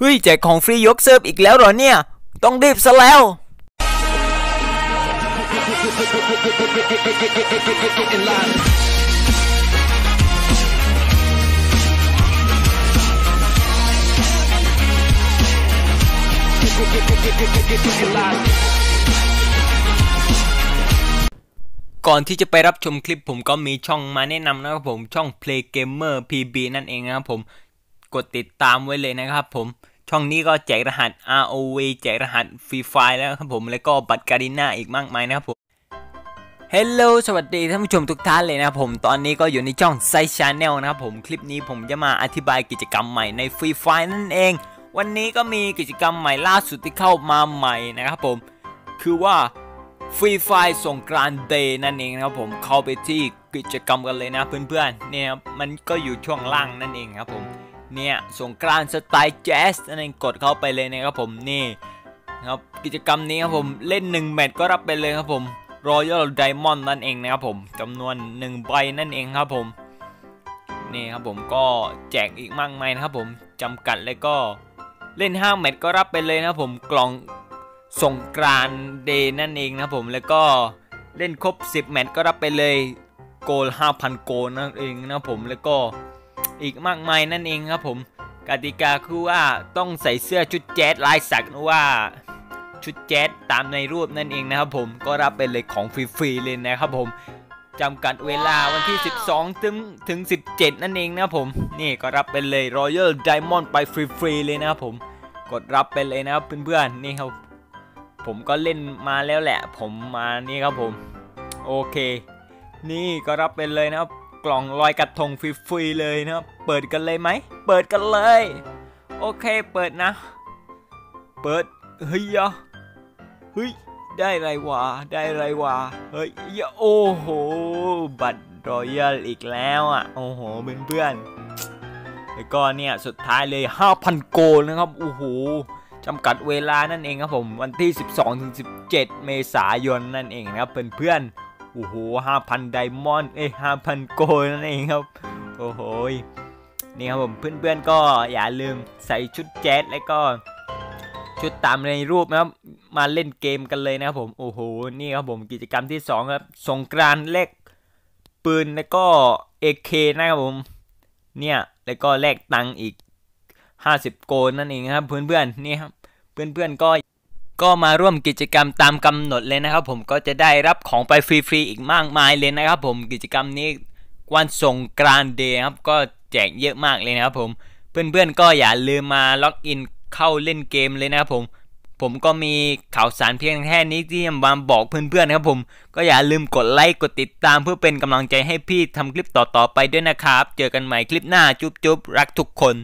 เฮ้ยแจกของฟรียกเซิร์ฟอีกแล้วเหรอเนี่ย ต้องรีบซะแล้ว ก่อนที่จะไปรับชมคลิปผมก็มีช่องมาแนะนำนะครับผมช่อง Play Gamer PB นั่นเองนะครับผม กดติดตามไว้เลยนะครับผมช่องนี้ก็แจกรหัส ROV แจกรหัส Free Fire แล้วครับผมแล้วก็บัตรการิน่าอีกมากมายนะครับผม Hello สวัสดีท่านผู้ชมทุกท่านเลยนะครับผม ตอนนี้ก็อยู่ในช่องไซชาแนลนะครับผมคลิปนี้ผมจะมาอธิบายกิจกรรมใหม่ใน Free Fire นั่นเอง วันนี้ก็มีกิจกรรมใหม่ล่าสุดที่เข้ามาใหม่นะครับผม คือว่าฟรีไฟส่งกรานเดย์นั่นเองนะครับผมเข้าไปที่กิจกรรมกันเลยนะเพื่อนๆเนี่ยมันก็อยู่ช่วงล่างนั่นเองครับผม เนี่ยส่งกรานสไตล์แจ๊สนั่นเองกดเข้าไปเลยนะครับผมนี่ครับกิจกรรมนี้ครับผมเล่น 1 แมตช์ก็รับไปเลยครับผมรอยัลไดมอนด์นั่นเองนะครับผมจำนวน 1 ใบนั่นเองครับผมนี่ครับผมก็แจกอีกมากมายนะครับผมจำกัดเลยก็เล่น 5 แมตช์ก็รับไปเลยนะครับผมกล่องสงกรานเดย์นั่นเองนะครับผมแล้วก็เล่นครบ 10 แมตช์ก็รับไปเลยโกล5,000 โกลนั่นเองนะครับผมแล้วก็ อีกมากมายนั่นเองครับผมกติกาคือว่าต้องใส่เสื้อชุดแจ๊สลายสักว่าชุดแจ๊สตามในรูปนั่นเองนะครับผมก็รับไปเลยของฟรีๆเลยนะครับผมจำกัดเวลาวันที่ 12 ถึงถึง 17 นั่นเองนะครับผม นี่ก็รับไปเลย Royal Diamond ไปฟรีๆเลยนะครับผม กดรับไปเลยนะครับเพื่อนๆนี่ครับ ผมก็เล่นมาแล้วแหละ ผมมานี่ครับผม โอเค นี่ก็รับไปเลยนะครับ กล่องลอยกระทงฟรีๆเลยนะครับ เปิดกันเลยไหม เปิดกันเลย โอเค เปิดนะ เปิด เฮ้ยยะเฮ้ย ได้ไรวะ ได้ไรวะ เฮ้ยยะโอ้โห บัตรรอยัลอีกแล้วอะ โอ้โห เพื่อนๆแล้วก็เนี่ย สุดท้ายเลย 5,000 โกลนะครับ โอ้โหจำกัดเวลานั่นเองครับผม วันที่ 12ถึง17 เมษายนนั่นเองนะครับเพื่อนๆ โอ้โห5,000ไดมอนด์เอ้ย5,000โกลนั่นเองครับ โอ้โหนี่ครับผมเพื่อนๆก็อย่าลืมใส่ชุดแจ๊สแล้วก็ชุดตามในรูปนะครับมาเล่นเกมกันเลยนะครับผมโอ้โหนี่ครับผมกิจกรรมที่2ครับสงกรานต์แลกปืนแล้วก็เอเคนะครับผมเนี่ยแล้วก็แลกตังค์อีก 50 โกลนั่นเองครับเพื่อนๆนี่ครับเพื่อนๆก็ ก็มาร่วมกิจกรรมตามกำหนดเลยนะครับ ผมก็จะได้รับของไปฟรีๆอีกมากมายเลยนะครับ ผมกิจกรรมนี้วันส่งกรานเดย์ครับก็แจกเยอะมากเลยนะครับผมเพื่อนๆก็อย่าลืมมาล็อกอินเข้าเล่นเกมเลยนะครับผม ผมก็มีข่าวสารเพียงแค่นี้ที่จะมาบอกเพื่อนๆนะครับผม ก็อย่าลืมกดไลค์กดติดตามเพื่อเป็นกำลังใจให้พี่ทำคลิปต่อๆไปด้วยนะครับ เจอกันใหม่คลิปหน้าจุ๊บๆรักทุกคน